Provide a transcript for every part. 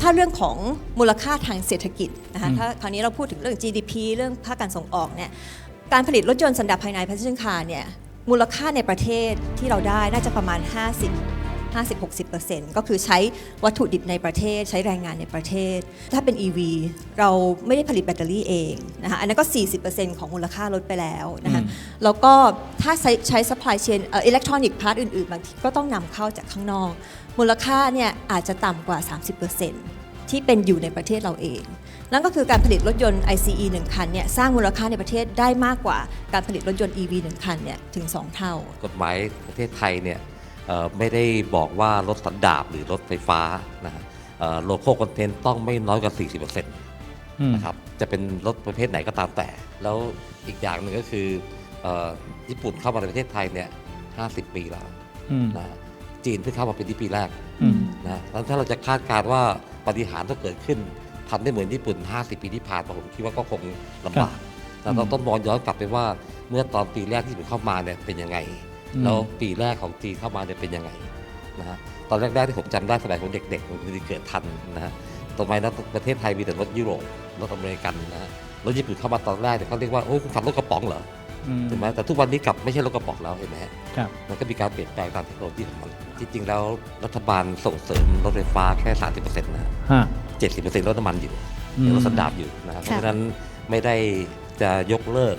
ถ้าเรื่องของมูลค่าทางเศรษฐกิจนะคะอืมถ้าคราวนี้เราพูดถึงเรื่อง GDP เรื่องภาคการส่งออกเนี่ยการผลิตรถยนต์สันดาปภายใน passenger car เนี่ยมูลค่าในประเทศที่เราได้น่าจะประมาณ 50 50-60%ก็คือใช้วัตถุดิบในประเทศ ใช้แรงงานในประเทศ ถ้าเป็น EV เราไม่ได้ผลิตแบตเตอรี่เองนะคะอันนั้นก็ 40%ของมูลค่ารถไปแล้วนะคะอืมแล้วก็ถ้าใช้ใช้ supply chain เอิเล็กทรอนิกส์พาร์ทอื่นๆบางทีก็ต้องนำเข้าจากข้างนอก มูลค่าเนี่ยอาจจะต่ำกว่า 30%ที่เป็นอยู่ในประเทศเราเองนั่นก็คือการผลิตรถยนต์ ICE 1 คันเนี่ยสร้างมูลค่าในประเทศได้มากกว่าการผลิตรถยนต์ EV 1 คันเนี่ยถึง 2 เท่า กฎหมายประเทศไทยเนี่ยเอ่อ ไม่ได้บอกว่ารถสันดาปหรือรถไฟฟ้านะฮะโลโก้คอนเทนต์ต้องไม่น้อยกว่า 40%อืมนะครับจะเป็นรถประเภทไหนก็ตามแต่ แล้วอีกอย่างหนึ่งก็คือเอ่อญี่ปุ่นเข้ามาในประเทศไทยเนี่ย 50 ปีแล้วอืมนะจีนเพิ่งเข้ามาเป็นที่ปีแรกอืมนะแล้วถ้าเราจะคาดการณ์ว่าปฏิหารย์ต้องเกิดขึ้นทำได้เหมือนญี่ปุ่น 50 ปีที่ผ่านมาผมคิดว่าก็คงลำบากแต่เราต้องมองย้อนกลับไปว่าเมื่อตอนปีแรกที่ผมเข้ามาเนี่ยเป็นยังไงอืม แล้วปีแรกของจีนเข้ามาเนี่ยเป็นยังไงนะฮะตอนแรกๆที่ผมจำได้สมัยผมเด็กๆผมคือเกิดทันนะฮะตอนนั้นประเทศไทยมีแต่รถยุโรปรถอเมริกันนะฮะรถญี่ปุ่นเข้ามาตอนแรกเนี่ยเขาเรียกว่าโอ้ยคุณขับรถกระป๋องเหรออืมถูกไหมแต่ทุกวันนี้กลับไม่ใช่รถกระป๋องแล้วเห็นไหมฮะครับมันก็มีการเปลี่ยนแปลงตามเทคโนโลยีของมันที่จริงแล้วรัฐบาลส่งเสริมรถไฟฟ้าแค่ 30%นะฮะฮะ70%รถน้ำมันอยู่อืมรถสันดาปอยู่นะครับเพค่ะราะฉะนั้นไม่ได้จะยกเลิก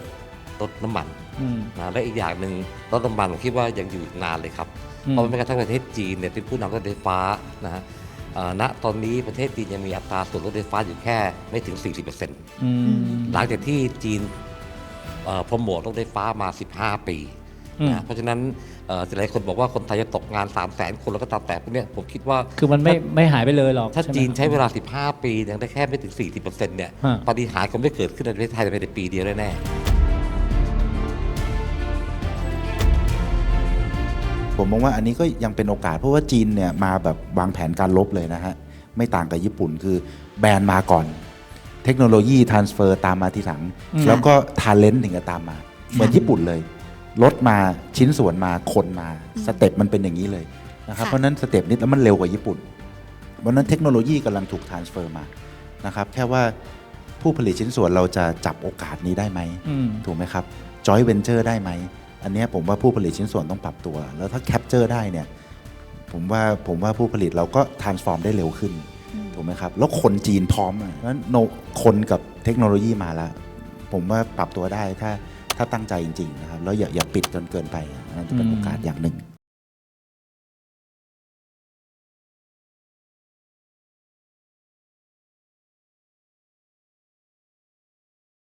รถน้ำมันอืม นะและอีกอย่างหนึ่งรถน้ำมันผมคิดว่ายังอยู่อีกนานเลยครับ อืม เพราะแม้กระทั่งประเทศจีนเนี่ยเป็นผู้นำรถไฟฟ้านะฮะเอ่อณตอนนี้ประเทศจีนยังมีอัตราส่วนรถไฟฟ้าอยู่แค่ไม่ถึง 40%อืม หลังจากที่จีนเอ่อโปรโมทรถไฟฟ้ามา 15 ปีอืม นะเพราะฉะนั้นเอ่อหลายคนบอกว่าคนไทยจะตกงาน 3 0 0 0 0 0 คนแล้วก็ตามแต่พวกเนี้ยผมคิดว่า คือมันไม่ไม่หายไปเลยหรอกถ้าใช่ไหม จีนใช้เวลา 15 ปียังได้แค่ไม่ถึง 40%เนี่ยฮะปฏิหารย์คงไม่เกิดขึ้นในประเทศไทยภายในปีเดียวแน่ๆ ผมมองว่าอันนี้ก็ยังเป็นโอกาสเพราะว่าจีนเนี่ยมาแบบวางแผนการลบเลยนะฮะ ไม่ต่างกับญี่ปุ่นคือแบรนด์มาก่อน เทคโนโลยีทรานสเฟอร์ตามมาทีหลังอืมแล้วก็ทาเลนต์ถึงจะตามมา เหมือนญี่ปุ่นเลยรถมาชิ้นส่วนมาคนมาสเต็ปมันเป็นอย่างนี้เลยนะครับค่ะเพราะฉะนั้นสเต็ปนี้แล้วมันเร็วกว่าญี่ปุ่นเพราะฉะนั้นเทคโนโลยีกำลังถูกทรานสเฟอร์มานะครับแค่ว่าผู้ผลิตชิ้นส่วนเราจะจับโอกาสนี้ได้ไหมอืมถูกไหมครับ joint venture ได้ไหม อันเนี้ยผมว่าผู้ผลิตชิ้นส่วนต้องปรับตัว แล้วถ้า capture ได้เนี่ยผมว่าผมว่าผู้ผลิตเราก็ transform ได้เร็วขึ้นถูกไหมครับ แล้วคนจีนพร้อมอะนั้นโนคนกับเทคโนโลยีมาแล้ว ผมว่าปรับตัวได้ถ้าถ้าตั้งใจจริง ๆ นะครับ แล้วอย่าอย่าปิดจนเกินไปอันนั่นจะเป็นอืมโอกาสอย่างหนึ่ง